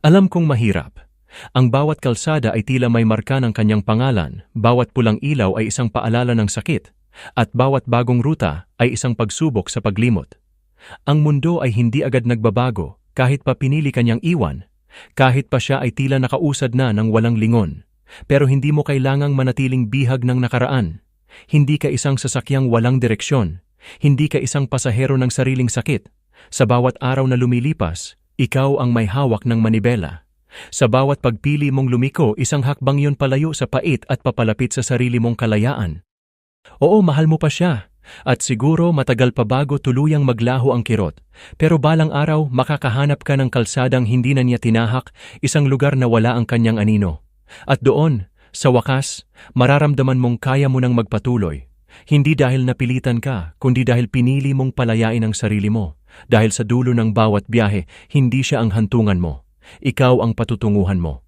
Alam kong mahirap. Ang bawat kalsada ay tila may marka ng kanyang pangalan, bawat pulang ilaw ay isang paalala ng sakit, at bawat bagong ruta ay isang pagsubok sa paglimot. Ang mundo ay hindi agad nagbabago kahit pa pinili kanyang iwan, kahit pa siya ay tila nakausad na ng walang lingon. Pero hindi mo kailangang manatiling bihag ng nakaraan. Hindi ka isang sasakyang walang direksyon. Hindi ka isang pasahero ng sariling sakit. Sa bawat araw na lumilipas, ikaw ang may hawak ng manibela. Sa bawat pagpili mong lumiko, isang hakbang yon palayo sa pait at papalapit sa sarili mong kalayaan. Oo, mahal mo pa siya. At siguro matagal pa bago tuluyang maglaho ang kirot. Pero balang araw, makakahanap ka ng kalsadang hindi na niya tinahak, isang lugar na wala ang kanyang anino. At doon, sa wakas, mararamdaman mong kaya mo nang magpatuloy. Hindi dahil napilitan ka, kundi dahil pinili mong palayain ang sarili mo. Dahil sa dulo ng bawat biyahe, hindi siya ang hantungan mo. Ikaw ang patutunguhan mo.